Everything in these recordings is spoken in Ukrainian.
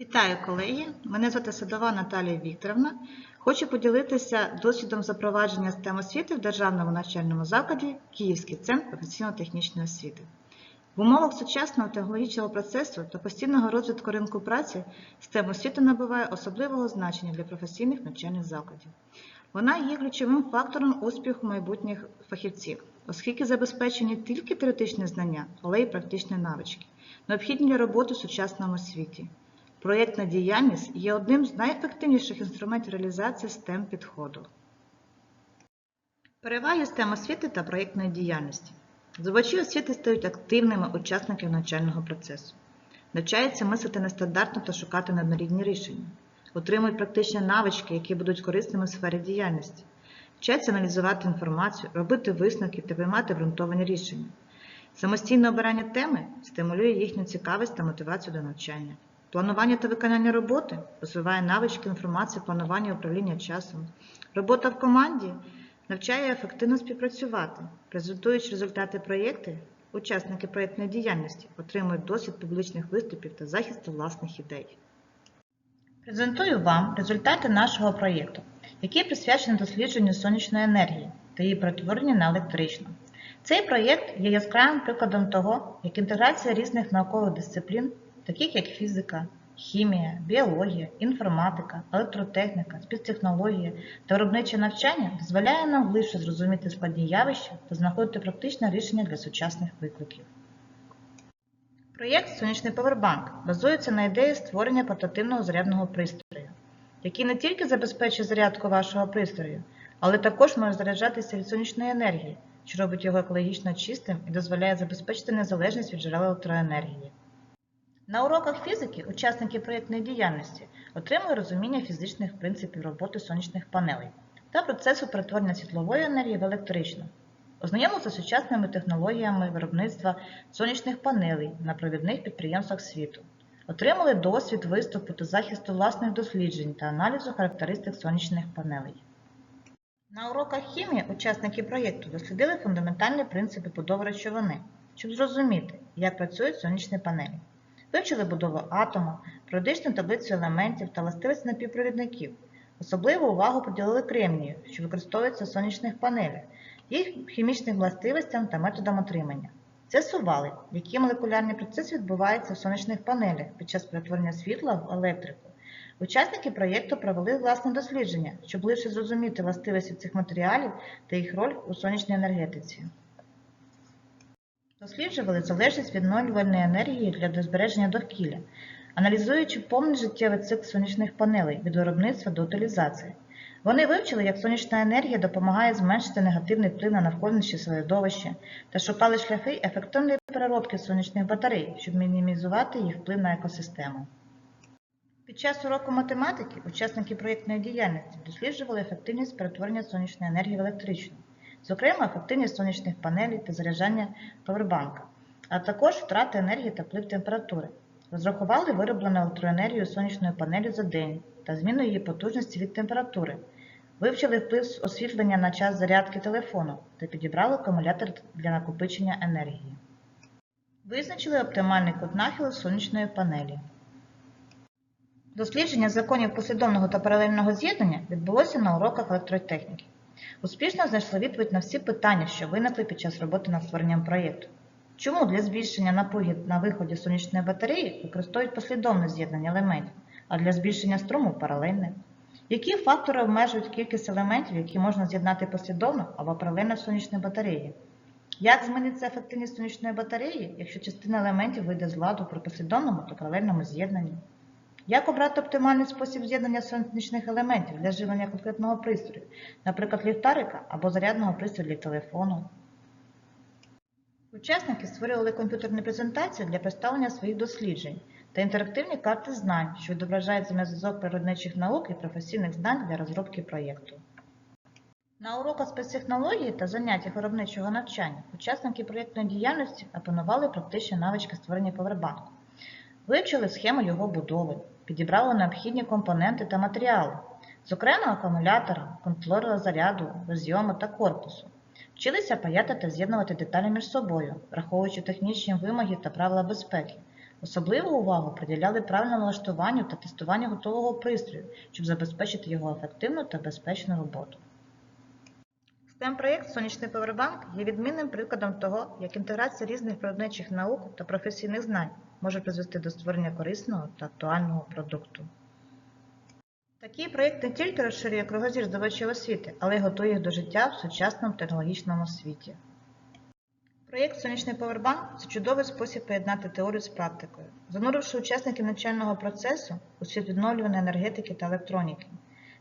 Вітаю, колеги! Мене звати Садова Наталія Вікторовна. Хочу поділитися досвідом запровадження STEM освіти в державному навчальному закладі Київський центр професійно-технічної освіти. В умовах сучасного технологічного процесу та постійного розвитку ринку праці STEM освіта набуває особливого значення для професійних навчальних закладів. Вона є ключовим фактором успіху майбутніх фахівців, оскільки забезпечені тільки теоретичні знання, але й практичні навички, необхідні для роботи в сучасному світі. Проєктна діяльність є одним з найефективніших інструментів реалізації STEM підходу. Переваги STEM освіти та проєктної діяльності. Здобувачі освіти стають активними учасниками навчального процесу. Навчаються мислити нестандартно та шукати неоднорідні рішення. Отримують практичні навички, які будуть корисними в сфері діяльності. Вчаться аналізувати інформацію, робити висновки та приймати ґрунтовані рішення. Самостійне обирання теми стимулює їхню цікавість та мотивацію до навчання. Планування та виконання роботи розвиває навички інформації, планування і управління часом. Робота в команді навчає ефективно співпрацювати. Презентуючи результати проєкту, учасники проєктної діяльності отримують досвід публічних виступів та захисту власних ідей. Презентую вам результати нашого проєкту, який присвячений дослідженню сонячної енергії та її перетворенню на електричну. Цей проєкт є яскравим прикладом того, як інтеграція різних наукових дисциплін таких як фізика, хімія, біологія, інформатика, електротехніка, спецтехнологія та виробниче навчання дозволяє нам глибше зрозуміти складні явища та знаходити практичне рішення для сучасних викликів. Проєкт Сонячний Повербанк базується на ідеї створення портативного зарядного пристрою, який не тільки забезпечує зарядку вашого пристрою, але також може заряджатися від сонячної енергії, що робить його екологічно чистим і дозволяє забезпечити незалежність від джерел електроенергії. На уроках фізики учасники проєктної діяльності отримують розуміння фізичних принципів роботи сонячних панелей та процесу перетворення світлової енергії в електричну, ознайомилися з сучасними технологіями виробництва сонячних панелей на провідних підприємствах світу, отримали досвід виступу та захисту власних досліджень та аналізу характеристик сонячних панелей. На уроках хімії учасники проєкту дослідили фундаментальні принципи будови речовини, щоб зрозуміти, як працюють сонячні панелі. Вивчили будову атома, періодичну таблицю елементів та властивості напівпровідників. Особливу увагу приділили кремнію, що використовується в сонячних панелях, їх хімічним властивостям та методам отримання. З'ясували, які молекулярні процеси відбуваються в сонячних панелях під час перетворення світла в електрику. Учасники проєкту провели власне дослідження, щоб лише зрозуміти властивості цих матеріалів та їх роль у сонячній енергетиці. Досліджували залежність відновлювальної енергії для збереження довкілля, аналізуючи повний життєвий цикл сонячних панелей від виробництва до утилізації. Вони вивчили, як сонячна енергія допомагає зменшити негативний вплив на навколишнє середовище та шукали шляхи ефективної переробки сонячних батарей, щоб мінімізувати їх вплив на екосистему. Під час уроку математики учасники проєктної діяльності досліджували ефективність перетворення сонячної енергії в електричну зокрема ефективність сонячних панелей та заряджання повербанка, а також втрати енергії та вплив температури. Розрахували вироблену електроенергію сонячної панелі за день та зміну її потужності від температури, вивчили вплив освітлення на час зарядки телефону та підібрали акумулятор для накопичення енергії. Визначили оптимальний кут нахилу сонячної панелі. Дослідження законів послідовного та паралельного з'єднання відбулося на уроках електротехніки. Успішно знайшли відповідь на всі питання, що виникли під час роботи над створенням проєкту. Чому для збільшення напруги на виході сонячної батареї використовують послідовне з'єднання елементів, а для збільшення струму паралельне? Які фактори обмежують кількість елементів, які можна з'єднати послідовно або паралельно в сонячній батареї? Як зміниться ефективність сонячної батареї, якщо частина елементів вийде з ладу при послідовному та паралельному з'єднанні? Як обрати оптимальний спосіб з'єднання сонячних елементів для живлення конкретного пристрою, наприклад, ліхтарика або зарядного пристрою для телефону? Учасники створювали комп'ютерні презентації для представлення своїх досліджень та інтерактивні карти знань, що відображають взаємозв'язок природничих наук і професійних знань для розробки проєкту. На уроках спецтехнології та заняттях виробничого навчання учасники проєктної діяльності опанували практичні навички створення повербанку, вивчили схему його будови, підібрали необхідні компоненти та матеріали, зокрема акумулятора, контролера заряду, розйому та корпусу. Вчилися паяти та з'єднувати деталі між собою, враховуючи технічні вимоги та правила безпеки. Особливу увагу приділяли правильному налаштуванню та тестуванню готового пристрою, щоб забезпечити його ефективну та безпечну роботу. STEM-проєкт Сонячний Повербанк є відмінним прикладом того, як інтеграція різних природничих наук та професійних знань може призвести до створення корисного та актуального продукту. Такий проєкт не тільки розширює кругозір здобувачів освіти, але й готує їх до життя в сучасному технологічному світі. Проєкт Сонячний Повербанк це чудовий спосіб поєднати теорію з практикою, зануривши учасників навчального процесу у світ відновлюваної енергетики та електроніки.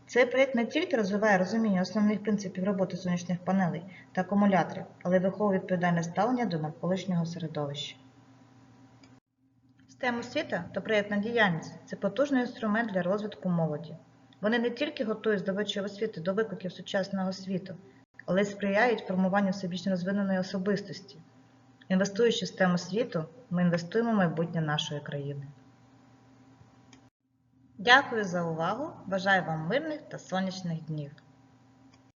Цей проєкт не тільки розвиває розуміння основних принципів роботи сонячних панелей та акумуляторів, але й виховує відповідальне ставлення до навколишнього середовища. STEM освіта та проєктна діяльність це потужний інструмент для розвитку молоді. Вони не тільки готують здобувачів освіти до викликів сучасного світу, але й сприяють формуванню всебічно розвиненої особистості. Інвестуючи в STEM освіту, ми інвестуємо в майбутнє нашої країни. Дякую за увагу! Бажаю вам мирних та сонячних днів!